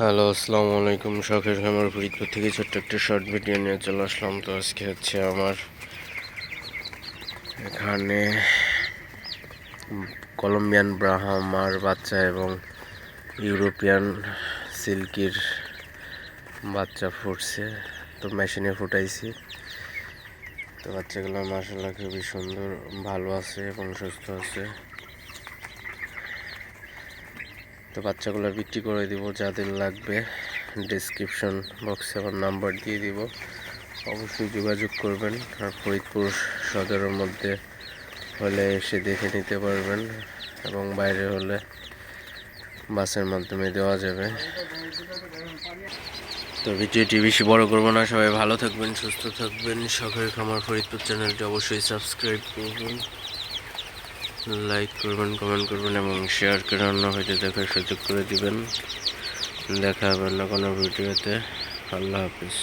Hello, আসসালামু আলাইকুম। শখের আমার ফরিদপুর থেকে ছোট্ট একটা শর্ট ভিডিও নিয়ে চলে আসলাম। তো আজকে হচ্ছে আমার এখানে কলম্বিয়ান ব্রাহামার বাচ্চা এবং ইউরোপিয়ান সিল্কির বাচ্চা ফুটছে। তো মেশিনে ফুটাইছি। তো বাচ্চাগুলো মাসাল্লাহ খুবই সুন্দর, ভালো আছে এবং সুস্থ আছে। তো বাচ্চাগুলো বিক্রি করে দিব, যাদের লাগবে। ডিসক্রিপশন বক্সে আমার নাম্বার দিয়ে দিব। অবশ্যই যোগাযোগ করবেন। আর ফরিদপুর সদরের মধ্যে হলে এসে দেখে নিতে পারবেন এবং বাইরে হলে বাসের মাধ্যমে দেওয়া যাবে। তো ভিডিওটি বেশি বড় করব না। সবাই ভালো থাকবেন, সুস্থ থাকবেন। শখের খামার ফরিদপুর চ্যানেলটি অবশ্যই সাবস্ক্রাইব করবেন। লাইক করবেন কমেন্ট করবেন এবং শেয়ার করে অন্য ভিডিও দেখার সুযোগ করে দিবেন। দেখা হবে অন্য কোনো ভিডিওতে আল্লাহ হাফিজ।